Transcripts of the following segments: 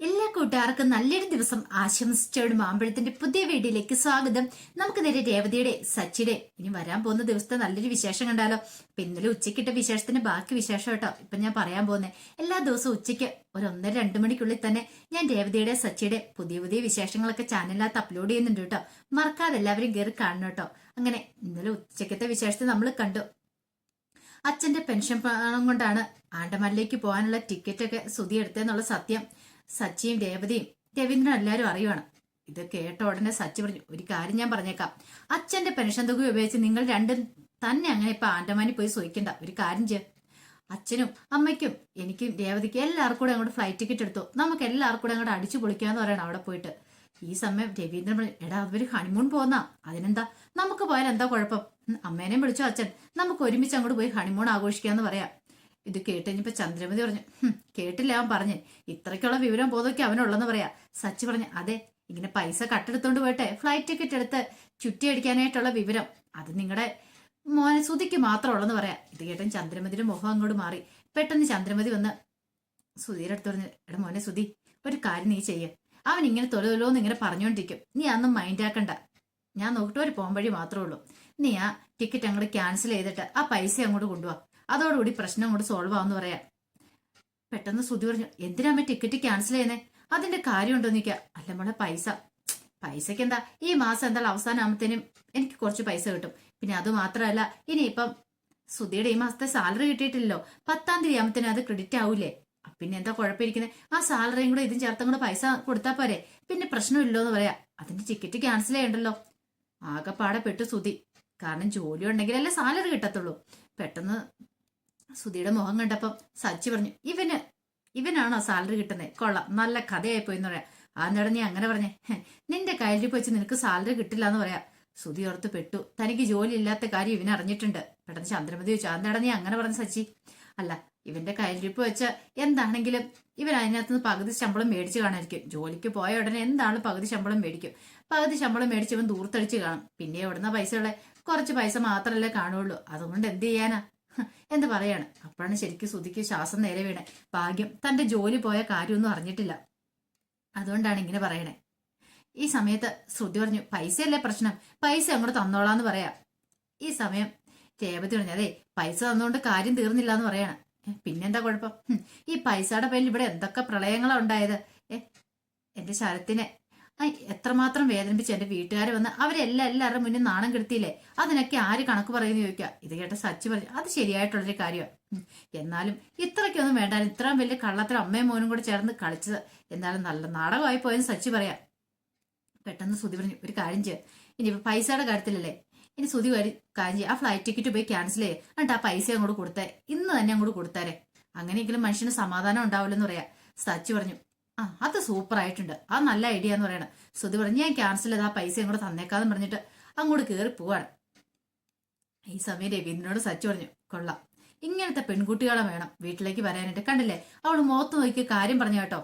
എല്ലാ കൂട്ടുകാർക്കും നല്ലൊരു ദിവസം ആശംസിച്ചോട് മാമ്പഴത്തിന്റെ പുതിയ വീഡിയോയിലേക്ക് സ്വാഗതം. നമുക്ക് നേരെ രേവതിയുടെ സച്ചിയുടെ ഇനി വരാൻ പോകുന്ന ദിവസത്തെ നല്ലൊരു വിശേഷം കണ്ടാലോ? അപ്പൊ ഇന്നലെ ഉച്ചക്കിട്ട വിശേഷത്തിന്റെ ബാക്കി വിശേഷം കേട്ടോ. ഇപ്പൊ ഞാൻ പറയാൻ പോകുന്നത് എല്ലാ ദിവസവും ഉച്ചയ്ക്ക് ഒരു ഒന്നര രണ്ടു മണിക്കുള്ളിൽ തന്നെ ഞാൻ രേവതിയുടെ സച്ചിയുടെ പുതിയ പുതിയ വിശേഷങ്ങളൊക്കെ ചാനലിനകത്ത് അപ്ലോഡ് ചെയ്യുന്നുണ്ട് കേട്ടോ. മറക്കാതെ എല്ലാവരും കയറി കാണണം കേട്ടോ. അങ്ങനെ ഇന്നലെ ഉച്ചക്കത്തെ വിശേഷത്തെ നമ്മൾ കണ്ടു. അച്ഛന്റെ പെൻഷൻ പണം കൊണ്ടാണ് ആണ്ടമല്ലേക്ക് പോകാനുള്ള ടിക്കറ്റ് ഒക്കെ സുതി എടുത്തതെന്നുള്ള സത്യം. സച്ചിയും രേവതിയും രവീന്ദ്രൻ എല്ലാവരും അറിയുവാണ്. ഇത് കേട്ട ഉടനെ സച്ചി പറഞ്ഞു ഒരു കാര്യം ഞാൻ പറഞ്ഞേക്കാം. അച്ഛന്റെ പെൻഷൻ തുക ഉപയോഗിച്ച് നിങ്ങൾ രണ്ടും തന്നെ അങ്ങനെ ഇപ്പൊ ആൻഡമാനിൽ പോയി സോയിക്കണ്ട ഒരു കാര്യം ചെയ്യാം. അച്ഛനും അമ്മയ്ക്കും എനിക്കും രേവതിക്കും എല്ലാവർക്കും കൂടെ അങ്ങോട്ട് ഫ്ലൈറ്റ് ടിക്കറ്റ് എടുത്തു. നമുക്ക് എല്ലാവർക്കും കൂടെ അങ്ങോട്ട് അടിച്ചു പൊളിക്കാന്ന് പറയണം അവിടെ പോയിട്ട്. ഈ സമയം രവീന്ദ്രൻ പറഞ്ഞു എടാ അവർ ഹണിമൂൺ പോന്നാ. അതിനെന്താ? നമുക്ക് പോയാൽ എന്താ കുഴപ്പം? അമ്മേനെയും വിളിച്ചു അച്ഛൻ? നമുക്ക് ഒരുമിച്ച് അങ്ങോട്ട് പോയി ഹണിമൂൺ ആഘോഷിക്കാന്ന് പറയാം. ഇത് കേട്ടുകഴിഞ്ഞപ്പോ ചന്ദ്രമതി പറഞ്ഞു കേട്ടില്ല അവൻ പറഞ്ഞു. ഇത്രയ്ക്കുള്ള വിവരം ബോധമൊക്കെ അവനുള്ളെന്ന് പറയാ. സച്ചി പറഞ്ഞു അതെ ഇങ്ങനെ പൈസ കട്ടെടുത്തോണ്ട് പോയിട്ട് ഫ്ലൈറ്റ് ടിക്കറ്റ് എടുത്ത് ചുറ്റിയടിക്കാനായിട്ടുള്ള വിവരം അത് നിങ്ങളുടെ മോനെ സുതിക്ക് മാത്രം ഉള്ളെന്ന് പറയാം. ഇത് കേട്ടൻ ചന്ദ്രമതിയുടെ മുഖം അങ്ങോട്ട് മാറി. പെട്ടെന്ന് ചന്ദ്രമതി വന്ന് സുധീരെ അടുത്ത് പറഞ്ഞു എടാ മോനെ സുധി ഒരു കാര്യം നീ ചെയ്യ. അവൻ ഇങ്ങനെ തൊലതൊലോന്ന് ഇങ്ങനെ പറഞ്ഞുകൊണ്ടിരിക്കും നീ അതൊന്നും മൈൻഡ് ആക്കണ്ട. ഞാൻ നോക്കിട്ട് ഒരു പോം മാത്രമേ ഉള്ളൂ. നീ ആ ടിക്കറ്റ് അങ്ങോട്ട് ക്യാൻസൽ ചെയ്തിട്ട് ആ പൈസ അങ്ങോട്ട് കൊണ്ടുപോവാ അതോടുകൂടി പ്രശ്നം അങ്ങോട്ട് സോൾവ് ആവുമെന്ന് പറയാം. പെട്ടെന്ന് ശ്രുതി പറഞ്ഞു എന്തിനാ അമ്മ ടിക്കറ്റ് ക്യാൻസൽ ചെയ്യുന്നേ? അതിന്റെ കാര്യമുണ്ടോ നിക്ക അല്ല മോളെ പൈസ. പൈസക്ക് എന്താ? ഈ മാസം എന്തായാലും അവസാനമാകുമ്പത്തേനും എനിക്ക് കുറച്ച് പൈസ കിട്ടും. പിന്നെ അത് മാത്രമല്ല ഇനിയിപ്പം സുധിയുടെ ഈ മാസത്തെ സാലറി കിട്ടിയിട്ടില്ലല്ലോ. പത്താം തീയതി ആകുമ്പത്തേനും അത് ക്രെഡിറ്റ് ആവൂലേ. പിന്നെ എന്താ കുഴപ്പമിരിക്കുന്നത് ആ സാലറിയും കൂടെ ഇതും ചേർത്തും കൂടെ പൈസ കൊടുത്താൽ പോരെ. പിന്നെ പ്രശ്നമില്ലോ എന്ന് പറയാ. അതിന്റെ ടിക്കറ്റ് ക്യാൻസൽ ചെയ്യണ്ടല്ലോ. ആകെപ്പാടെ പെട്ടു സുധി കാരണം ജോലി ഉണ്ടെങ്കിലല്ലേ സാലറി കിട്ടത്തുള്ളൂ. പെട്ടെന്ന് സുധിയുടെ മുഖം കണ്ടപ്പം സച്ചി പറഞ്ഞു ഇവന് ഇവനാണോ സാലറി കിട്ടുന്നത് കൊള്ളാം നല്ല കഥയായി പോയി എന്ന് പറയാം. ആ നേരം നീ അങ്ങനെ പറഞ്ഞേ. നിന്റെ കയ്യിൽ വെച്ച് നിനക്ക് സാലറി കിട്ടില്ല എന്ന് പറയാം. സുധി ഓർത്ത് പെട്ടു. തനിക്ക് ജോലി ഇല്ലാത്ത കാര്യം ഇവൻ അറിഞ്ഞിട്ടുണ്ട്. പെട്ടെന്ന് ചന്ദ്രമതി ചോദിച്ചു ആ നീ അങ്ങനെ പറഞ്ഞ സച്ചി? അല്ല ഇവന്റെ കയ്യിലിരിപ്പ് വെച്ച് എന്താണെങ്കിലും ഇവൻ അതിനകത്ത് നിന്ന് പകുതി ശമ്പളം മേടിച്ച് കാണായിരിക്കും ജോലിക്ക് പോയ ഉടനെ എന്താണ് പകുതി ശമ്പളം മേടിക്കും. പകുതി ശമ്പളം മേടിച്ച് ഇവൻ ദൂർത്തടിച്ച് കാണും. പിന്നെ എവിടുന്ന പൈസകളെ കുറച്ച് പൈസ മാത്രമല്ലേ കാണുള്ളൂ. അതുകൊണ്ട് എന്ത് ചെയ്യാനാ? ഹ്, എന്ത് പറയാണ്. അപ്പോഴാണ് ശരിക്കും സുധിക്ക് ശ്വാസം നേരെ വീണേ. ഭാഗ്യം തന്റെ ജോലി പോയ കാര്യമൊന്നും അറിഞ്ഞിട്ടില്ല. അതുകൊണ്ടാണ് ഇങ്ങനെ പറയണേ. ഈ സമയത്ത് ശ്രുതി പറഞ്ഞു പൈസയല്ലേ പ്രശ്നം? പൈസ അങ്ങോട്ട് തന്നോളാന്ന് പറയാം. ഈ സമയം രേവതി പറഞ്ഞു അതെ പൈസ തന്നുകൊണ്ട് കാര്യം തീർന്നില്ല എന്ന് പറയാണ് പിന്നെന്താ കുഴപ്പം? ഈ പൈസയുടെ പേരിൽ ഇവിടെ എന്തൊക്കെ പ്രളയങ്ങളാ ഉണ്ടായത്? ഏ എന്റെ ശരത്തിനെ എത്രമാത്രം വേദനിപ്പിച്ച് എന്റെ വീട്ടുകാർ വന്ന് അവരെല്ലാം എല്ലാവരുടെ മുന്നിൽ നാണം കെടുത്തിയില്ലേ? അതിനൊക്കെ ആര് കണക്ക് പറയുന്നു ചോദിക്കുക. ഇത് കേട്ട സച്ചി പറഞ്ഞു അത് ശരിയായിട്ടുള്ളൊരു കാര്യമാണ്. എന്നാലും ഇത്രയ്ക്കൊന്നും വേണ്ടാലും ഇത്രയും വലിയ കള്ളത്തിൽ അമ്മയും മോനും കൂടെ ചേർന്ന് കളിച്ചത്. എന്നാലും നല്ല നാടകമായി പോയെന്ന് സച്ചി പറയാം. പെട്ടെന്ന് സുതി പറഞ്ഞു ഒരു കാര്യം ചെയ്യുക ഇനിയിപ്പോ പൈസയുടെ കാര്യത്തിലല്ലേ? ഇനി സുതി കാര്യം കാര്യം ആ ഫ്ലൈറ്റ് ടിക്കറ്റ് പോയി ക്യാൻസൽ ചെയ്യുക എന്നിട്ട് ആ പൈസ അങ്ങോട്ട് കൊടുത്തേ. ഇന്ന് തന്നെ അങ്ങോട്ട് കൊടുത്താരെ. അങ്ങനെയെങ്കിലും മനുഷ്യന് സമാധാനം ഉണ്ടാവില്ലെന്ന് പറയാം. സച്ചി പറഞ്ഞു ആ അത് സൂപ്പർ ആയിട്ടുണ്ട് ആ നല്ല ഐഡിയ എന്ന് പറയണം. സുതി പറഞ്ഞ് ഞാൻ ക്യാൻസൽ ചെയ്ത് ആ പൈസ അങ്ങോട്ട് തന്നേക്കാന്ന് പറഞ്ഞിട്ട് അങ്ങോട്ട് കയറി പോവാണ്. ഈ സമയം രവീന്ദ്രനോട് സച്ച് പറഞ്ഞു കൊള്ളാം. ഇങ്ങനത്തെ പെൺകുട്ടികളെ വേണം. വീട്ടിലേക്ക് വരാനായിട്ട് കണ്ടില്ലേ? അവൾ മുഖത്ത് നോക്കി കാര്യം പറഞ്ഞു കേട്ടോ.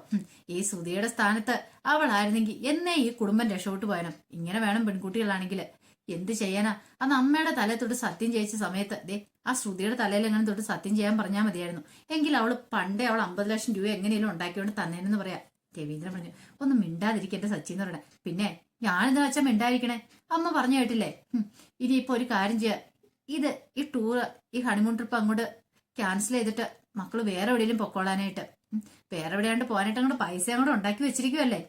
ഈ സുധിയുടെ സ്ഥാനത്ത് അവളായിരുന്നെങ്കിൽ എന്നേ ഈ കുടുംബം രക്ഷപ്പെട്ടു പോയണം ഇങ്ങനെ വേണം പെൺകുട്ടികളാണെങ്കിൽ എന്ത് ചെയ്യാനാ? അന്ന് അമ്മയുടെ തലത്തോട്ട് സത്യം ചെയ്യിച്ച സമയത്ത് ദേ ആ ശ്രുതിയുടെ തലയിൽ എങ്ങനെ തൊട്ട് സത്യം ചെയ്യാൻ പറഞ്ഞാൽ മതിയായിരുന്നു. എങ്കിൽ അവൾ പണ്ടേ അവൾ അമ്പത് ലക്ഷം രൂപ എങ്ങനെയും ഉണ്ടാക്കിക്കൊണ്ട് തന്നേനെന്ന് പറയാ. രവീന്ദ്രൻ പറഞ്ഞു ഒന്ന് മിണ്ടാതിരിക്കട്ടെ സച്ചി എന്ന് പറയണേ പിന്നെ ഞാനെന്താ വെച്ചാൽ മിണ്ടായിരിക്കണേ അമ്മ പറഞ്ഞു കേട്ടില്ലേ? ഇനിയിപ്പോൾ ഇനിയിപ്പോ ഒരു കാര്യം ചെയ്യാ. ഇത് ഈ ടൂർ ഈ ഹണിമൂൺ ട്രിപ്പ് അങ്ങോട്ട് ക്യാൻസൽ ചെയ്തിട്ട് മക്കൾ വേറെ എവിടെയെങ്കിലും പൊക്കോളാനായിട്ട്. വേറെ എവിടെയാണ്ട് പോകാനായിട്ട് അങ്ങോട്ട് പൈസ അങ്ങോട്ട് ഉണ്ടാക്കി വെച്ചിരിക്കുവല്ലേ?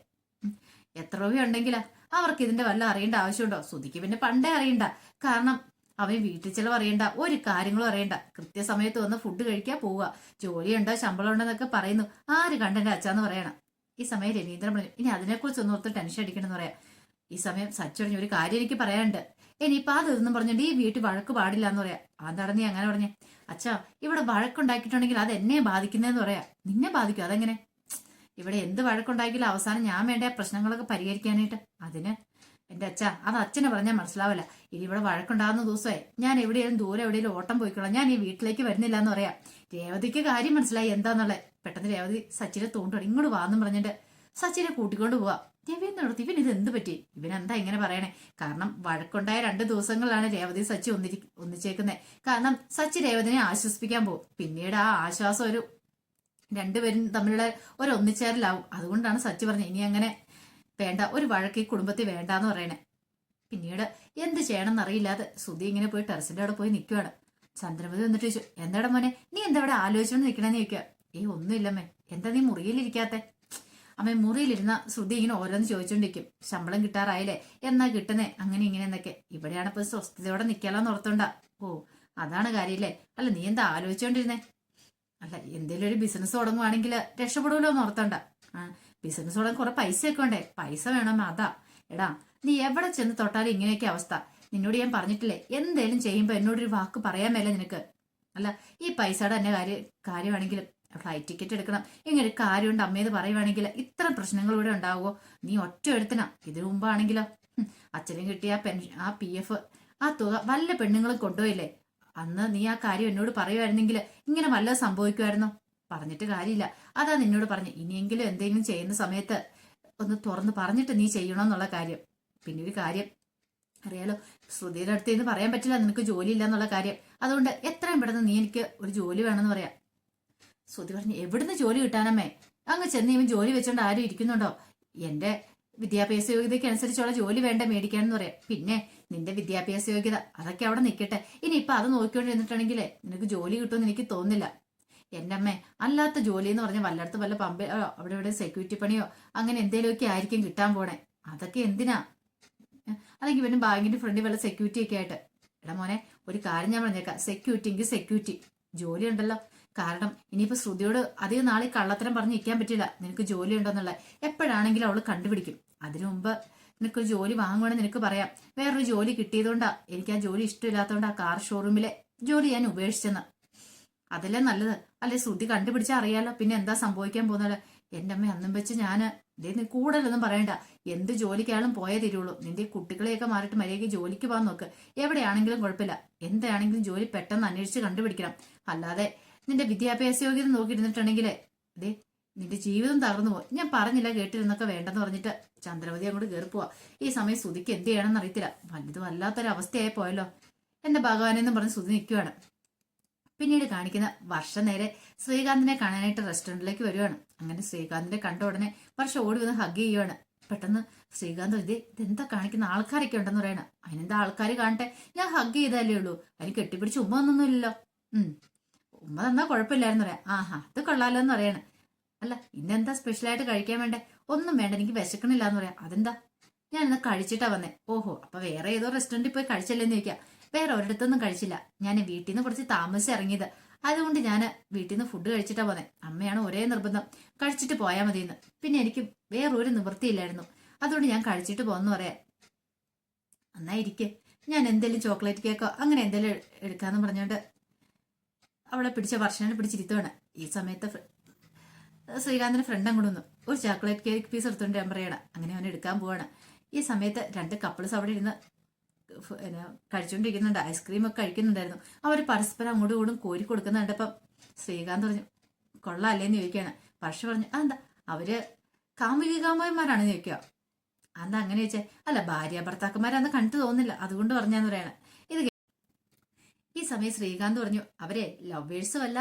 എത്ര രൂപ ഉണ്ടെങ്കിലാ അവർക്ക് ഇതിന്റെ വല്ല അറിയേണ്ട ആവശ്യമുണ്ടോ? സുധിക്ക് പിന്നെ പണ്ടേ അറിയണ്ട. കാരണം അവൻ വീട്ടിൽ ചിലവ് അറിയണ്ട ഒരു കാര്യങ്ങളും അറിയണ്ട. കൃത്യസമയത്ത് വന്ന് ഫുഡ് കഴിക്കാൻ പോവുക. ജോലിയുണ്ടോ ശമ്പളം ഉണ്ടോ എന്നൊക്കെ പറയുന്നു. ആര് കണ്ടെന്റെ അച്ഛാന്ന് പറയണം. ഈ സമയം രവീന്ദ്രൻ പറഞ്ഞു ഇനി അതിനെക്കുറിച്ച് ഒന്നും ഓർത്ത് ടെൻഷൻ അടിക്കണം എന്ന് പറയാം. ഈ സമയം സച്ചു പറഞ്ഞു ഒരു കാര്യം എനിക്ക് പറയാനുണ്ട്. ഇനിയിപ്പോ അതൊന്നും പറഞ്ഞിട്ട് ഈ വീട്ടിൽ വഴക്ക് പാടില്ല എന്ന് പറയാം അതാണ് നീ അങ്ങനെ പറഞ്ഞേ? അച്ഛാ ഇവിടെ വഴക്കുണ്ടാക്കിയിട്ടുണ്ടെങ്കിൽ അത് എന്നെ ബാധിക്കുന്നതെന്ന് പറയാ. നിന്നെ ബാധിക്കും? അതെങ്ങനെ? ഇവിടെ എന്ത് വഴക്കുണ്ടാക്കിയാലും അവസാനം ഞാൻ വേണ്ട പ്രശ്നങ്ങളൊക്കെ പരിഹരിക്കാനായിട്ട്? അതിന് എന്റെ അച്ഛ അത് അച്ഛനെ പറഞ്ഞാൽ മനസ്സിലാവില്ല ഇനി ഇവിടെ വഴക്കുണ്ടാകുന്ന ദിവസമേ ഞാൻ എവിടെയെങ്കിലും ദൂരെ എവിടെയെങ്കിലും ഓട്ടം പോയിക്കോളാം. ഞാൻ ഈ വീട്ടിലേക്ക് വരുന്നില്ല എന്ന് പറയാം. രേവതിക്ക് കാര്യം മനസ്സിലായി. എന്താന്നുള്ളത് പെട്ടെന്ന് രേവതി സച്ചിനെ തോണ്ടുവാണ് ഇങ്ങോട്ട് വാന്നും പറഞ്ഞിട്ട് സച്ചിനെ കൂട്ടിക്കൊണ്ട് പോവാ. രവീന്ദ്രനടുത്ത് ഇവൻ ഇത് എന്ത് പറ്റി? ഇവൻ എന്താ ഇങ്ങനെ പറയണേ? കാരണം വഴക്കുണ്ടായ രണ്ട് ദിവസങ്ങളിലാണ് രേവതി സച്ചി ഒന്നിരി ഒന്നിച്ചേക്കുന്നത് കാരണം സച്ചി രേവതിനെ ആശ്വസിപ്പിക്കാൻ പോകും. പിന്നീട് ആ ആശ്വാസം ഒരു രണ്ടുപേരും തമ്മിലുള്ള ഒരു ഒന്നിച്ചേരലാവും. അതുകൊണ്ടാണ് സച്ചി പറഞ്ഞത് ഇനി അങ്ങനെ വേണ്ട ഒരു വഴക്ക് ഈ കുടുംബത്തിൽ വേണ്ടാന്ന് പറയണേ. പിന്നീട് എന്ത് ചെയ്യണമെന്ന് അറിയില്ലാതെ സുധി ഇങ്ങനെ പോയി ടെറസിന്റെ അവിടെ പോയി നിൽക്കുവാണ് ചന്ദ്രമതി വന്നിട്ട് ചോദിച്ചു എന്താടാ മോനെ നീ എന്താ അവിടെ ആലോചിച്ചോണ്ട് നിൽക്കണേന്ന് ചോദിക്കുക ഏയ് ഒന്നുമില്ലമ്മേ എന്താ നീ മുറിയിലിരിക്കാത്തെ അമ്മ മുറിയിലിരുന്ന ശ്രുതി ഇങ്ങനെ ഓരോന്ന് ചോദിച്ചോണ്ടിരിക്കും. ശമ്പളം കിട്ടാറായില്ലേ? എന്നാ കിട്ടുന്നേ? അങ്ങനെ ഇങ്ങനെ എന്നൊക്കെ. ഇവിടെയാണ് ഇപ്പൊ സ്വസ്ഥതയോടെ നിൽക്കാലോന്ന് ഓർത്തോണ്ടാ. ഓ അതാണ് കാര്യമില്ലേ അല്ല നീ എന്താ ആലോചിച്ചോണ്ടിരുന്നേ? അല്ല എന്തേലും ഒരു ബിസിനസ് തുടങ്ങുവാണെങ്കിൽ രക്ഷപ്പെടുമല്ലോ എന്ന് ഓർത്തോണ്ട ബിസിനസ് തുടങ്ങാൻ കുറെ പൈസയൊക്കെ ഉണ്ടേ. പൈസ വേണം അതാ. എടാ നീ എവിടെ ചെന്ന് തൊട്ടാലും ഇങ്ങനെയൊക്കെ അവസ്ഥ. നിന്നോട് ഞാൻ പറഞ്ഞിട്ടില്ലേ എന്തേലും ചെയ്യുമ്പോ എന്നോടൊരു വാക്ക് പറയാൻ മേലെ നിനക്ക്. അല്ല ഈ പൈസയുടെ തന്നെ കാര്യം കാര്യമാണെങ്കിലും ഫ്ലൈറ്റ് ടിക്കറ്റ് എടുക്കണം. ഇങ്ങനെ കാര്യം കാര്യമുണ്ട് അമ്മയത് പറയുവാണെങ്കിൽ ഇത്ര പ്രശ്നങ്ങൾ ഇവിടെ ഉണ്ടാവുമോ നീ ഒറ്റ എടുത്തനാ ഇതിനു മുമ്പാണെങ്കിലോ? അച്ഛനും കിട്ടിയ പെൻഷൻ ആ പി എഫ് ആ തുക വല്ല പെണ്ണുങ്ങളും കൊണ്ടുപോയില്ലേ? അന്ന് നീ ആ കാര്യം എന്നോട് പറയുമായിരുന്നെങ്കിൽ ഇങ്ങനെ വല്ലതും സംഭവിക്കുമായിരുന്നോ പറഞ്ഞിട്ട് കാര്യമില്ല. അതാ നിന്നോട് പറഞ്ഞു ഇനിയെങ്കിലും എന്തെങ്കിലും ചെയ്യുന്ന സമയത്ത് ഒന്ന് തുറന്ന് പറഞ്ഞിട്ട് നീ ചെയ്യണമെന്നുള്ള കാര്യം. പിന്നെ ഒരു കാര്യം അറിയാലോ ശ്രുതിയുടെ അടുത്ത് നിന്ന് പറയാൻ പറ്റില്ല നിനക്ക് ജോലി ഇല്ല എന്നുള്ള കാര്യം. അതുകൊണ്ട് എത്രയും പെട്ടെന്ന് നീ എനിക്ക് ഒരു ജോലി വേണമെന്ന് പറയാം. ശ്രുതി പറഞ്ഞു എവിടുന്ന് ജോലി കിട്ടാനമ്മേ? അങ്ങ് ചെന്ന് ഇവൻ ജോലി വെച്ചോണ്ട് ആരും ഇരിക്കുന്നുണ്ടോ? എന്റെ വിദ്യാഭ്യാസ യോഗ്യതയ്ക്ക് അനുസരിച്ചുള്ള ജോലി വേണ്ട മേടിക്കാനെന്ന് പറയാം. പിന്നെ നിന്റെ വിദ്യാഭ്യാസ യോഗ്യത അതൊക്കെ അവിടെ നിൽക്കട്ടെ ഇനി ഇപ്പൊ അത് നോക്കിക്കൊണ്ടിരുന്നിട്ടുണ്ടെങ്കിലേ നിനക്ക് ജോലി കിട്ടുമെന്ന് എനിക്ക് തോന്നുന്നില്ല. എന്റെ അമ്മ അല്ലാത്ത ജോലി എന്ന് പറഞ്ഞാൽ വല്ലയിടത്ത് വല്ല പമ്പ അവിടെ ഇവിടെ സെക്യൂരിറ്റി പണിയോ അങ്ങനെ എന്തെങ്കിലുമൊക്കെ ആയിരിക്കും കിട്ടാൻ പോണേ. അതൊക്കെ എന്തിനാ? അല്ലെങ്കിൽ പിന്നെ ബാങ്കിന്റെ ഫ്രണ്ടിൽ വല്ല സെക്യൂരിറ്റി ഒക്കെ ആയിട്ട്. എടാ മോനെ ഒരു കാര്യം ഞാൻ പറഞ്ഞേക്കാം. സെക്യൂരിറ്റി എങ്കിൽ സെക്യൂരിറ്റി ജോലി ഉണ്ടല്ലോ കാരണം ഇനിയിപ്പോ ശ്രുതിയോട് അധികം നാളെ കള്ളത്തരം പറഞ്ഞ് നിൽക്കാൻ പറ്റില്ല. നിനക്ക് ജോലി ഉണ്ടോന്നുള്ള എപ്പോഴാണെങ്കിലും അവൾ കണ്ടുപിടിക്കും. അതിനു മുമ്പ് നിനക്കൊരു ജോലി വാങ്ങുവാണെങ്കിൽ നിനക്ക് പറയാം. വേറൊരു ജോലി കിട്ടിയതുകൊണ്ടാ എനിക്ക് ആ ജോലി ഇഷ്ടമില്ലാത്തതുകൊണ്ട് ആ കാർ ഷോറൂമിലെ ജോലി ഞാൻ ഉപേക്ഷിച്ചെന്ന്. അതല്ലേ നല്ലത്? അല്ലെ ശ്രുതി കണ്ടുപിടിച്ചാൽ അറിയാലോ. പിന്നെ എന്താ സംഭവിക്കാൻ പോകുന്നത്? എന്റെ അമ്മ അന്നും വെച്ച് ഞാൻ ഇതേ നീ കൂടുതലൊന്നും പറയണ്ട. എന്ത് ജോലിക്കാളും പോയേ തീരുള്ളൂ. നിന്റെ കുട്ടികളെയൊക്കെ മാറിയിട്ട് മര്യാദയ്ക്ക് ജോലിക്ക് പോകാൻ നോക്ക്. എവിടെയാണെങ്കിലും കുഴപ്പമില്ല. എന്താണെങ്കിലും ജോലി പെട്ടെന്ന് അന്വേഷിച്ച് കണ്ടുപിടിക്കണം. അല്ലാതെ നിന്റെ വിദ്യാഭ്യാസ യോഗ്യത നോക്കിയിരുന്നിട്ടുണ്ടെങ്കിൽ അതെ നിന്റെ ജീവിതം തകർന്നു പോകും. ഞാൻ പറഞ്ഞില്ല കേട്ടിരുന്നൊക്കെ വേണ്ടെന്ന് പറഞ്ഞിട്ട് ചന്ദ്രവതി അങ്ങോട്ട് കയറി പോവാ. ഈ സമയം സുതിക്ക് എന്ത് ചെയ്യണമെന്ന് അറിയത്തില്ല. വലുത് വല്ലാത്തൊരവസ്ഥയായി പോയല്ലോ. എന്റെ ഭഗവാനെന്നും പറഞ്ഞ് സുതി നിൽക്കുവാണ് പിന്നീട് കാണിക്കുന്ന വർഷം നേരെ ശ്രീകാന്തിനെ കാണാനായിട്ട് റെസ്റ്റോറന്റിലേക്ക് വരുവാണ്. അങ്ങനെ ശ്രീകാന്തിനെ കണ്ട ഉടനെ വർഷം ഓടി വന്ന് ഹഗ് ചെയ്യുവാണ്. പെട്ടെന്ന് ശ്രീകാന്ത് ഇത് ഇതെന്താ കാണിക്കുന്ന ആൾക്കാരൊക്കെ ഉണ്ടെന്ന് പറയണ. അതിനെന്താ ആൾക്കാർ കാണട്ടെ? ഞാൻ ഹഗ് ചെയ്താലേ ഉള്ളൂ. അതിന് കെട്ടിപ്പിടിച്ച് ഉമ്മ ഒന്നൊന്നുമില്ലല്ലോ ഉം. ഉമ്മ തന്നാ കുഴപ്പമില്ലായിരുന്നു പറയാം. ആഹാ അത് കൊള്ളാലോ എന്ന് പറയണ. അല്ല ഇന്നെന്താ സ്പെഷ്യലായിട്ട് കഴിക്കാൻ വേണ്ടേ? ഒന്നും വേണ്ട എനിക്ക് വിശക്കണില്ല എന്ന് പറയാം. അതെന്താ? ഞാൻ ഇന്ന് കഴിച്ചിട്ടാ വന്നേ. ഓഹോ അപ്പൊ വേറെ ഏതോ റെസ്റ്റോറന്റിൽ പോയി കഴിച്ചല്ലേന്ന് ചോദിക്കാം. വേറെ ഒരിടത്തൊന്നും കഴിച്ചില്ല. ഞാൻ വീട്ടിൽ നിന്ന് കുറച്ച് താമസിച്ച് ഇറങ്ങിയത് അതുകൊണ്ട് ഞാൻ വീട്ടിൽ നിന്ന് ഫുഡ് കഴിച്ചിട്ടാ പോന്നെ. അമ്മയാണ് ഒരേ നിർബന്ധം. കഴിച്ചിട്ട് പോയാൽ മതിയെന്ന്. പിന്നെ എനിക്ക് വേറൊരു നിവൃത്തിയില്ലായിരുന്നു. അതുകൊണ്ട് ഞാൻ കഴിച്ചിട്ട് പോകുന്നു പറയാം. എന്നായിരിക്കെ ഞാൻ എന്തെങ്കിലും ചോക്ലേറ്റ് കേക്കോ? അങ്ങനെ എന്തെങ്കിലും എടുക്കാന്ന് പറഞ്ഞോണ്ട് അവളെ പിടിച്ച വർഷനെ പിടിച്ചിരുത്തുവാണ്. ഈ സമയത്ത് ശ്രീകാന്തിന്റെ ഫ്രണ്ട് അങ്ങോട്ട് വന്നു. ഒരു ചോക്ലേറ്റ് കേക്ക് പീസ് എടുത്തോണ്ട് ഞാൻ പറയണം. അങ്ങനെ അവൻ എടുക്കാൻ പോവാണ്. ഈ സമയത്ത് രണ്ട് കപ്പിൾസ് അവിടെ ഇരുന്ന് പിന്നെ കഴിച്ചുകൊണ്ടിരിക്കുന്നുണ്ട് ഐസ്ക്രീം ഒക്കെ കഴിക്കുന്നുണ്ടായിരുന്നു. അവർ പരസ്പരം അങ്ങോട്ടും ഇങ്ങോട്ടും കോരി കൊടുക്കുന്നുണ്ട്. അപ്പം ശ്രീകാന്ത് പറഞ്ഞു കൊള്ളാല്ലേന്ന് ചോദിക്കുകയാണ്. പക്ഷ പറഞ്ഞു അതെന്താ? അവർ കാമുകി ചോദിക്കുക. അതെന്താ അങ്ങനെ ചോദിച്ചേ? അല്ല ഭാര്യ ഭർത്താക്കന്മാരാന്ന് കണ്ടു തോന്നില്ല അതുകൊണ്ട് പറഞ്ഞാന്ന് പറയാണ്. ഇത് ഈ സമയം ശ്രീകാന്ത് പറഞ്ഞു അവരെ ലവേഴ്സും അല്ല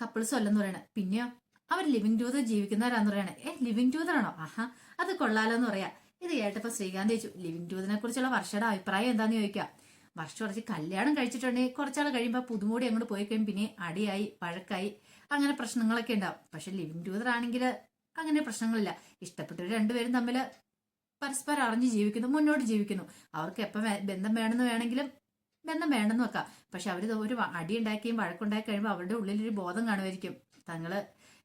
കപ്പിൾസും അല്ലെന്ന് പറയണ. പിന്നെയോ? അവർ ലിവിങ് ടൂതർ ജീവിക്കുന്നവരാന്ന് പറയണേ. ഏ ലിവിങ് ടൂതർ ആണോ? ആഹാ അത് കൊള്ളാലോന്ന് പറയാ. ഇത് കേട്ടപ്പോ ശ്രീകാന്ത് ചോദിച്ചു ലിവിങ് ടൂതിനെ കുറിച്ചുള്ള വർഷയുടെ അഭിപ്രായം എന്താന്ന് ചോദിക്കാം? വർഷം കുറച്ച് കല്യാണം കഴിച്ചിട്ടുണ്ടെങ്കിൽ കുറച്ചാൾ കഴിയുമ്പോൾ പുതുമോടി അങ്ങോട്ട് പോയി കഴിയും പിന്നെ അടിയായി വഴക്കായി അങ്ങനെ പ്രശ്നങ്ങളൊക്കെ ഉണ്ടാവും. പക്ഷെ ലിവിങ് ടൂതർ ആണെങ്കിൽ അങ്ങനെ പ്രശ്നങ്ങളില്ല. ഇഷ്ടപ്പെട്ടവർ രണ്ടുപേരും തമ്മിൽ പരസ്പരം അറിഞ്ഞ് ജീവിക്കുന്നു മുന്നോട്ട് ജീവിക്കുന്നു. അവർക്ക് എപ്പം ബന്ധം വേണമെന്ന് വേണമെങ്കിലും ബന്ധം വേണ്ടെന്ന് വെക്കാം. പക്ഷെ അവർ ഒരു അടി ഉണ്ടാക്കിയും വഴക്കുണ്ടാക്കി കഴിയുമ്പോൾ അവരുടെ ഉള്ളിലൊരു ബോധം കാണുമായിരിക്കും. തങ്ങൾ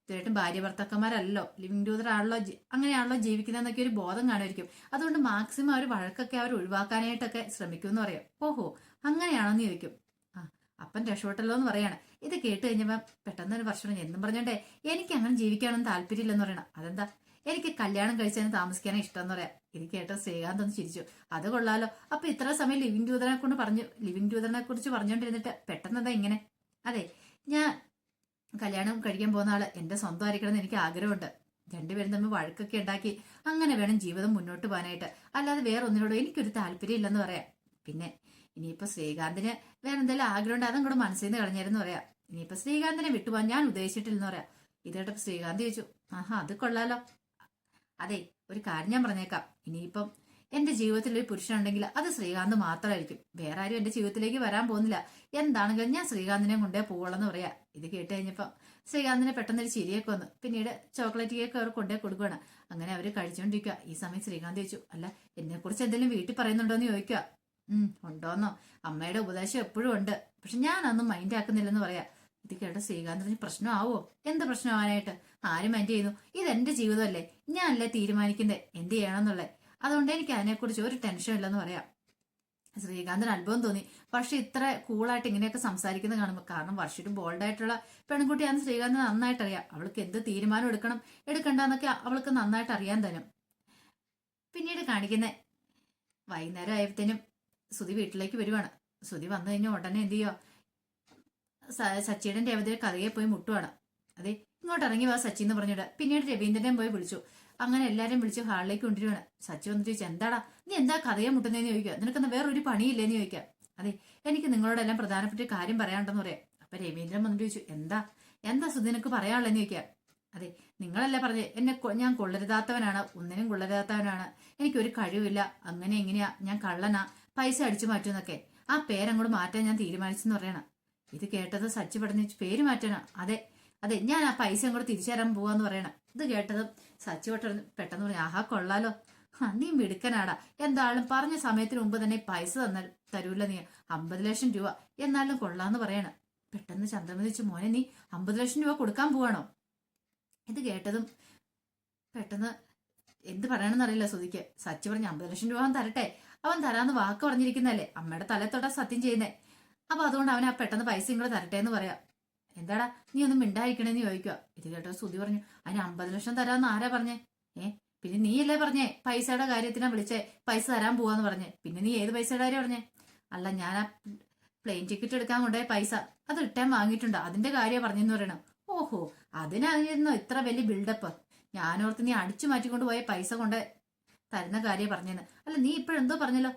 ഇതുവരായിട്ടും ഭാര്യ ഭർത്താക്കന്മാരല്ലോ ലിവിങ് ടൂതർ ആണല്ലോ അങ്ങനെയാണല്ലോ ജീവിക്കുന്നതെന്നൊക്കെ ഒരു ബോധം കാണുമായിരിക്കും. അതുകൊണ്ട് മാക്സിമം അവർ വഴക്കൊക്കെ അവർ ഒഴിവാക്കാനായിട്ടൊക്കെ ശ്രമിക്കുമെന്ന് പറയാം. ഓഹോ അങ്ങനെയാണോന്ന് ചോദിക്കും. ആ അപ്പൻ രക്ഷപ്പെട്ടല്ലോ എന്ന് പറയാണ്. ഇത് കേട്ട് കഴിഞ്ഞപ്പോൾ പെട്ടെന്ന് ഒരു വർഷം എന്നും പറഞ്ഞോണ്ടേ എനിക്ക് അങ്ങനെ ജീവിക്കാനൊന്നും താല്പര്യമില്ലെന്ന് പറയണം. അതെന്താ? എനിക്ക് കല്യാണം കഴിച്ചതിന് താമസിക്കാനാണ് ഇഷ്ടം എന്ന് പറയാം. ഇത് കേട്ട ശ്രീകാന്ത് ഒന്ന് ചിരിച്ചു. അത് കൊള്ളാലോ. അപ്പൊ ഇത്ര സമയം ലിവിങ് ടൂതറിനെ കൊണ്ട് പറഞ്ഞു ലിവിങ് ടൂതറിനെ കുറിച്ച് പറഞ്ഞുകൊണ്ടിരുന്നിട്ട് പെട്ടെന്ന് എന്താ ഇങ്ങനെ? അതെ ഞാൻ കല്യാണം കഴിക്കാൻ പോകുന്ന ആൾ എന്റെ സ്വന്തം ആയിരിക്കണം എന്ന് എനിക്ക് ആഗ്രഹമുണ്ട്. രണ്ടുപേരും തമ്മിൽ വഴക്കൊക്കെ ഉണ്ടാക്കി അങ്ങനെ വേണം ജീവിതം മുന്നോട്ട് പോകാനായിട്ട്. അല്ലാതെ വേറെ ഒന്നിനോടും എനിക്കൊരു താല്പര്യം ഇല്ലെന്ന് പറയാം. പിന്നെ ഇനിയിപ്പോ ശ്രീകാന്തിന് വേറെ എന്തെങ്കിലും ആഗ്രഹം ഉണ്ട്? അതും കൂടെ മനസ്സിൽ നിന്ന് കളഞ്ഞായിരുന്നു പറയാം. ഇനിയിപ്പോ ശ്രീകാന്തിനെ വിട്ടുപോകാൻ ഞാൻ ഉദ്ദേശിച്ചിട്ടില്ലെന്ന് പറയാം. ഇത് കേട്ടപ്പോ ശ്രീകാന്ത് ചോദിച്ചു ആഹാ അത് കൊള്ളാലോ. അതെ ഒരു കാര്യം ഞാൻ പറഞ്ഞേക്കാം. ഇനിയിപ്പം എന്റെ ജീവിതത്തിൽ ഒരു പുരുഷനുണ്ടെങ്കിൽ അത് ശ്രീകാന്ത് മാത്രമായിരിക്കും. വേറെ ആരും എന്റെ ജീവിതത്തിലേക്ക് വരാൻ പോകുന്നില്ല. എന്താണെങ്കിലും ഞാൻ ശ്രീകാന്തിനെ കൊണ്ടേ പോവുള്ളെന്ന് പറയാ. ഇത് കേട്ട് കഴിഞ്ഞപ്പോ ശ്രീകാന്തിനെ പെട്ടെന്ന് ഒരു ചിരിയൊക്കെ വന്നു. പിന്നീട് ചോക്ലേറ്റ് കേക്ക് അവർ കൊണ്ടേ കൊടുക്കുകയാണ് അങ്ങനെ അവർ കഴിച്ചുകൊണ്ടിരിക്കുക ഈ സമയം ശ്രീകാന്ത് ചോദിച്ചു അല്ല എന്നെ കുറിച്ച് എന്തെങ്കിലും വീട്ടിൽ പറയുന്നുണ്ടോ എന്ന് ചോദിക്കുക ഉം ഉണ്ടോന്നോ. അമ്മയുടെ ഉപദേശം എപ്പോഴും ഉണ്ട്. പക്ഷെ ഞാൻ ഞാനൊന്നും മൈൻഡ് ആക്കുന്നില്ലെന്ന് പറയാ. ഇത് കേട്ട ശ്രീകാന്തിന് പ്രശ്നമാവോ? എന്ത് പ്രശ്നമാവാനായിട്ട്? ആരും മൈൻഡ് ചെയ്യുന്നു. ഇത് ഇതെന്റെ ജീവിതമല്ലേ. ഞാനല്ലേ തീരുമാനിക്കുന്നത് എന്ത് ചെയ്യണമെന്നുള്ളത് അതുകൊണ്ട് എനിക്ക് അതിനെക്കുറിച്ച് ഒരു ടെൻഷൻ ഇല്ലെന്ന് പറയാം. ശ്രീകാന്തിന് അത്ഭുതം തോന്നി. പക്ഷെ ഇത്ര കൂളായിട്ട് ഇങ്ങനെയൊക്കെ സംസാരിക്കുന്നത് കാണുമ്പോൾ കാരണം വർഷൊരു ബോൾഡായിട്ടുള്ള പെൺകുട്ടിയാണെന്ന് ശ്രീകാന്തിന് നന്നായിട്ട് അറിയാം അവൾക്ക് എന്ത് തീരുമാനം എടുക്കണം എടുക്കണ്ടെന്നൊക്കെ അവൾക്ക് നന്നായിട്ട് അറിയാൻ തരും പിന്നീട് കാണിക്കുന്ന വൈകുന്നേരം ആയപ്പോഴത്തേനും സുതി വീട്ടിലേക്ക് വരുവാണ്. സുതി വന്നു കഴിഞ്ഞാൽ ഉടനെ എന്ത് ചെയ്യുക സച്ചിയുടെ രേവതിയുടെ കറിയെ പോയി മുട്ടുവാണ്. അതെ ഇങ്ങോട്ട് ഇറങ്ങി വാ സച്ചി എന്ന് പറഞ്ഞിട്ട്. പിന്നീട് രവീന്ദ്രനെയും പോയി വിളിച്ചു. അങ്ങനെ എല്ലാരും വിളിച്ച് ഹാളിലേക്ക് കൊണ്ടിരുവാണ് സച്ചി വന്നിട്ട് ചോദിച്ചു എന്താടാ? നീ എന്താ കഥയെ മുട്ടുന്നതെന്ന് ചോദിക്കുക. നിനക്കെന്നാ വേറൊരു പണിയില്ലേന്ന് ചോദിക്കാം അതെ എനിക്ക് നിങ്ങളോടെല്ലാം പ്രധാനപ്പെട്ട കാര്യം പറയാനുണ്ടെന്ന് പറയാം. അപ്പൊ രവീന്ദ്രൻ വന്നിട്ട് ചോദിച്ചു എന്താ? എന്താ സുധി നിനക്ക് പറയാനുള്ളതെന്ന് ചോദിക്കാം അതെ നിങ്ങളല്ല പറഞ്ഞേ എന്നെ ഞാൻ കൊള്ളരുതാത്തവനാണ്. ഒന്നിനും കൊള്ളരുതാത്തവനാണ്. എനിക്കൊരു കഴിവില്ല. അങ്ങനെ എങ്ങനെയാ? ഞാൻ കള്ളനാ. പൈസ അടിച്ചു മാറ്റുന്നൊക്കെ ആ പേരങ്ങോട്ട് മാറ്റാൻ ഞാൻ തീരുമാനിച്ചെന്ന് പറയണം. ഇത് കേട്ടത് സച്ചി പഠിച്ച് പേര് മാറ്റണം അതെ അതെ ഞാൻ ആ പൈസ അങ്ങോട്ട് തിരിച്ചു തരാൻ പോവാന്ന് പറയണം. ഇത് കേട്ടതും സച്ചി പെട്ടെന്ന് പെട്ടെന്ന് പറഞ്ഞു ആഹാ കൊള്ളാലോ. നീ മിടുക്കനാടാ. എന്തായാലും പറഞ്ഞ സമയത്തിന് മുമ്പ് തന്നെ പൈസ തന്നാൽ തരൂല നീ. അമ്പത് ലക്ഷം രൂപ. എന്നാലും കൊള്ളാന്ന് പറയണം. പെട്ടെന്ന് ചന്ദ്രമതിച്ചു മോനെ നീ അമ്പത് ലക്ഷം രൂപ കൊടുക്കാൻ പോവാണോ? ഇത് കേട്ടതും പെട്ടെന്ന് എന്ത് പറയണമെന്ന് അറിയില്ല സുധിക്ക് സച്ചി പറഞ്ഞു അമ്പത് ലക്ഷം രൂപ തരട്ടെ. അവൻ തരാന്ന് വാക്ക് പറഞ്ഞിരിക്കുന്നല്ലേ അമ്മയുടെ തലത്തോട്ടാ സത്യം ചെയ്യുന്നേ. അപ്പൊ അതുകൊണ്ട് അവൻ ആ പെട്ടെന്ന് പൈസ ഇങ്ങോട്ട് തരട്ടെ എന്ന് പറയാം. എന്താടാ നീ ഒന്നും മിണ്ടായിരിക്കണേന്ന് ചോദിക്കുക ഇത് കേട്ടോ സുതി പറഞ്ഞു അതിന് അമ്പത് ലക്ഷം തരാമെന്ന് ആരാ പറഞ്ഞേ? ഏ പിന്നെ നീയല്ലേ പറഞ്ഞേ പൈസയുടെ കാര്യത്തിനാ വിളിച്ചേ? പൈസ തരാൻ പോവാന്ന് പറഞ്ഞേ. പിന്നെ നീ ഏത് പൈസയുടെ കാര്യം പറഞ്ഞേ? അല്ല ഞാൻ ആ പ്ലെയിൻ ടിക്കറ്റ് എടുക്കാൻ കൊണ്ടുപോയ പൈസ. അത് റിട്ടേൺ വാങ്ങിയിട്ടുണ്ട്. അതിന്റെ കാര്യം പറഞ്ഞെന്ന് പറയണം. ഓഹോ അതിനായിരുന്നു ഇത്ര വലിയ ബിൽഡപ്പ്. ഞാനോർത്ത് നീ അടിച്ചു മാറ്റിക്കൊണ്ട് പോയ പൈസ കൊണ്ട് തരുന്ന കാര്യം പറഞ്ഞെന്ന്. അല്ല നീ ഇപ്പോഴെന്തോ പറഞ്ഞല്ലോ?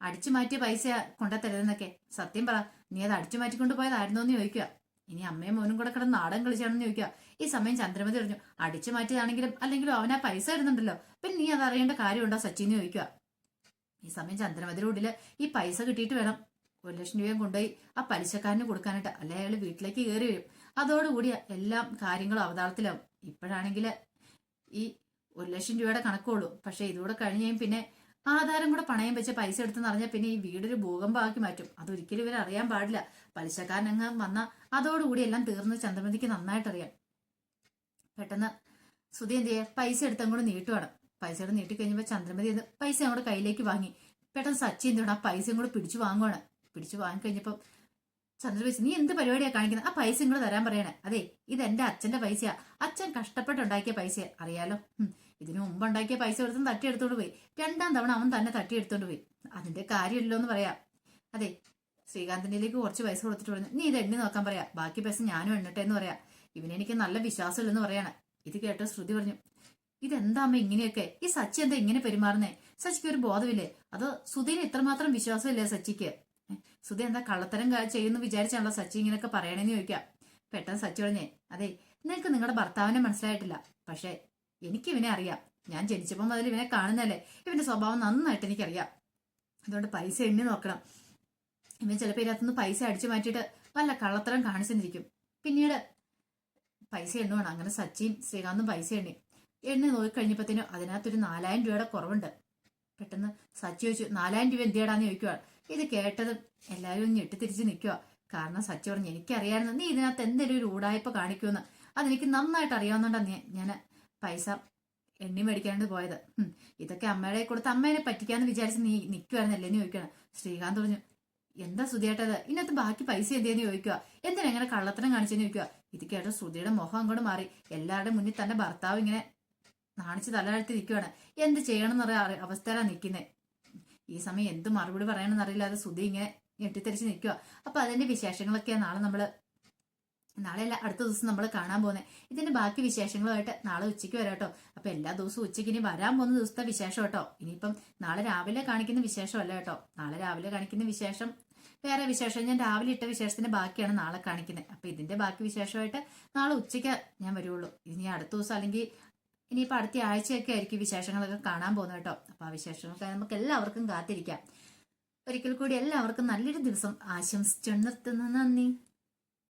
അടിച്ചു മാറ്റിയ പൈസ കൊണ്ടേ തരുന്നൊക്കെ സത്യം പറ നീ അത് അടിച്ചു മാറ്റിക്കൊണ്ട് പോയതായിരുന്നോ എന്ന് ചോദിക്കുക ഇനി അമ്മയും മോനും കൂടെ കിടന്ന് നാടൻ കളിച്ചാണെന്ന് ചോദിക്കുക. ഈ സമയം ചന്ദ്രമതി പറഞ്ഞു അടിച്ചു മാറ്റിയതാണെങ്കിലും അല്ലെങ്കിലും അവൻ ആ പൈസ തരുന്നുണ്ടല്ലോ. പിന്നെ നീ അത് അറിയേണ്ട കാര്യമുണ്ടോ സച്ചിന്ന് ചോദിക്കുക. ഈ സമയം ചന്ദ്രമതിയുടെ ഉള്ളിൽ ഈ പൈസ കിട്ടിയിട്ട് വേണം. ഒരു ലക്ഷം രൂപയും കൊണ്ടുപോയി ആ പലിശക്കാരന് കൊടുക്കാനായിട്ട്. അല്ലെ അയാൾ വീട്ടിലേക്ക് കയറി വരും. അതോടുകൂടി എല്ലാം കാര്യങ്ങളും അവതാളത്തിലാവും. ഇപ്പോഴാണെങ്കിൽ ഈ ഒരു ലക്ഷം രൂപയുടെ കണക്കുള്ളൂ. പക്ഷെ ഇതുകൂടെ കഴിഞ്ഞ് പിന്നെ ആധാരം കൂടെ പണയം വെച്ച് പൈസ എടുത്തെന്ന് പറഞ്ഞാൽ പിന്നെ ഈ വീടൊരു ഭൂകമ്പമാക്കി മാറ്റും. അതൊരിക്കലും ഇവർ അറിയാൻ പാടില്ല. പലിശക്കാരനങ്ങ് വന്ന അതോടുകൂടി എല്ലാം തീർന്ന് ചന്ദ്രമതിക്ക് നന്നായിട്ട് അറിയാം പെട്ടെന്ന് സുധി എന്ത് ചെയ്യുക പൈസ എടുത്തങ്ങോട്ട് നീട്ടുവാണ് പൈസ എടുത്ത് നീട്ടി കഴിഞ്ഞപ്പോൾ ചന്ദ്രമതി പൈസ അങ്ങോട്ട് കയ്യിലേക്ക് വാങ്ങി. പെട്ടെന്ന് സച്ചി എന്ത് ചെയ്യണം? ആ പൈസയും കൂടെ പിടിച്ചു വാങ്ങുവാണ്. പിടിച്ചു വാങ്ങി കഴിഞ്ഞപ്പോൾ ചന്ദ്രമതി നീ എന്ത് പരിപാടിയാണ് കാണിക്കുന്നത് ആ പൈസ ഇങ്ങോട്ട് തരാൻ പറയണേ. അതെ ഇത് എന്റെ അച്ഛന്റെ പൈസയാ. അച്ഛൻ കഷ്ടപ്പെട്ടുണ്ടാക്കിയ പൈസയാ. അറിയാലോ. ഇതിനു മുമ്പ് ഉണ്ടാക്കിയ പൈസ കൊടുത്തും തട്ടിയെടുത്തോണ്ട് പോയി. രണ്ടാം തവണ അവൻ തന്നെ തട്ടിയെടുത്തോണ്ട് പോയി. അതിന്റെ കാര്യമില്ലോ എന്ന് പറയാം. അതെ ശ്രീകാന്തിനിലേക്ക് കുറച്ച് പൈസ കൊടുത്തിട്ട് പറഞ്ഞു നീ ഇത് എണ്ണി നോക്കാൻ പറയാ. ബാക്കി പൈസ ഞാനും എണ്ണട്ടെ എന്ന് പറയാ. ഇവനെനിക്ക് നല്ല വിശ്വാസമില്ലെന്ന് പറയാണ്. ഇത് കേട്ട ശ്രുതി പറഞ്ഞു ഇതെന്താ അമ്മ ഇങ്ങനെയൊക്കെ? ഈ സച്ചി എന്താ ഇങ്ങനെ പെരുമാറുന്നേ? സച്ചിക്ക് ഒരു ബോധമില്ലേ? അതോ സുധീന് ഇത്രമാത്രം വിശ്വാസമില്ലേ സച്ചിക്ക്? സുധി എന്താ കള്ളത്തരം ചെയ്യുന്നു വിചാരിച്ചാണല്ലോ സച്ചി ഇങ്ങനെയൊക്കെ പറയണേന്ന് ചോദിക്കാം. പെട്ടെന്ന് സച്ചി പറഞ്ഞേ അതെ നിങ്ങൾക്ക് നിങ്ങളുടെ ഭർത്താവിനെ മനസ്സിലായിട്ടില്ല. പക്ഷെ എനിക്ക് ഇവനെ അറിയാം. ഞാൻ ജനിച്ചപ്പോൾ മുതൽ ഇവനെ കാണുന്നല്ലേ ഇവന്റെ സ്വഭാവം നന്നായിട്ട് എനിക്കറിയാം. അതുകൊണ്ട് പൈസ എണ്ണി നോക്കണം. ഇവൻ ചിലപ്പോൾ ഇതിനകത്തുനിന്ന് പൈസ അടിച്ചു മാറ്റിയിട്ട് വല്ല കള്ളത്തരം കാണിച്ചെന്നിരിക്കും. പിന്നീട് പൈസ എണ്ണുവാണ്. അങ്ങനെ സച്ചിൻ ശ്രീകാന്തും പൈസ എണ്ണി. എണ്ണി നോക്കിക്കഴിഞ്ഞപ്പോഴത്തേനും അതിനകത്തൊരു നാലായിരം രൂപയുടെ കുറവുണ്ട്. പെട്ടെന്ന് സച്ചി ചോദിച്ചു നാലായിരം രൂപ എന്തിയാടാന്ന് ചോദിക്കുക ഇത് കേട്ടത് എല്ലാവരും ഞെട്ടിത്തിരിച്ച് നിൽക്കുക കാരണം സച്ചി പറഞ്ഞു എനിക്കറിയാമായിരുന്നു. നീ ഇതിനകത്ത് എന്തെങ്കിലും ഒരു ഊടായ്പ കാണിക്കുമെന്ന്. അതെനിക്ക് നന്നായിട്ട് അറിയാവുന്നതുകൊണ്ടാണ് ഞാൻ പൈസ എണ്ണി മേടിക്കാണ്ട് പോയത്. ഇതൊക്കെ അമ്മയുടെ കൊടുത്ത് അമ്മേനെ പറ്റിക്കാന്ന് വിചാരിച്ച് നീ നിൽക്കുവായിരുന്നല്ലേ എന്ന് ചോദിക്കണം ശ്രീകാന്ത് പറഞ്ഞു എന്താ ശ്രുതിയേട്ടത് ഇതിനകത്ത് ബാക്കി പൈസ എന്തെന്ന് ചോദിക്കുക? എന്തിനാ എങ്ങനെ കള്ളത്തരം കാണിച്ചെന്ന് ചോദിക്കുക? ഇത് കേട്ടോ ശ്രുതിയുടെ മുഖം അങ്ങോട്ട് മാറി. എല്ലാവരുടെ മുന്നിൽ തന്റെ ഭർത്താവ് ഇങ്ങനെ നാണിച്ച് തലതാഴ്ത്തി നിൽക്കുവാണ് എന്ത് ചെയ്യണം എന്നുള്ള അറി- അവസ്ഥയിലാണ് നിൽക്കുന്നത് ഈ സമയം എന്ത് മറുപടി പറയണമെന്ന് അറിയില്ലാതെ ശ്രുതി ഇങ്ങനെ ഞെട്ടിത്തെറിച്ച് നിൽക്കുക അപ്പൊ അതിന്റെ വിശേഷങ്ങളൊക്കെയാണ് നാളെ നമ്മൾ നാളെ അല്ല അടുത്ത ദിവസം നമ്മൾ കാണാൻ പോകുന്നത് ഇതിന്റെ ബാക്കി വിശേഷങ്ങളുമായിട്ട് നാളെ ഉച്ചയ്ക്ക് വരാം കേട്ടോ. അപ്പൊ എല്ലാ ദിവസവും ഉച്ചയ്ക്ക് ഇനി വരാൻ പോകുന്ന ദിവസത്തെ വിശേഷം കേട്ടോ. ഇനിയിപ്പം നാളെ രാവിലെ കാണിക്കുന്ന വിശേഷമല്ല കേട്ടോ. നാളെ രാവിലെ കാണിക്കുന്ന വിശേഷം വേറെ വിശേഷം. ഞാൻ രാവിലെ ഇട്ട വിശേഷത്തിന്റെ ബാക്കിയാണ് നാളെ കാണിക്കുന്നത് അപ്പൊ ഇതിന്റെ ബാക്കി വിശേഷമായിട്ട് നാളെ ഉച്ചയ്ക്ക് ഞാൻ വരുള്ളൂ ഇനി അടുത്ത ദിവസം അല്ലെങ്കിൽ ഇനിയിപ്പോൾ അടുത്ത ആഴ്ചയൊക്കെ ആയിരിക്കും വിശേഷങ്ങളൊക്കെ കാണാൻ പോകുന്നത് കേട്ടോ. അപ്പൊ ആ വിശേഷങ്ങളൊക്കെ നമുക്ക് എല്ലാവർക്കും കാത്തിരിക്കാം. ഒരിക്കൽ കൂടി എല്ലാവർക്കും നല്ലൊരു ദിവസം ആശംസിച്ചു നിർത്തുന്നു നന്ദി.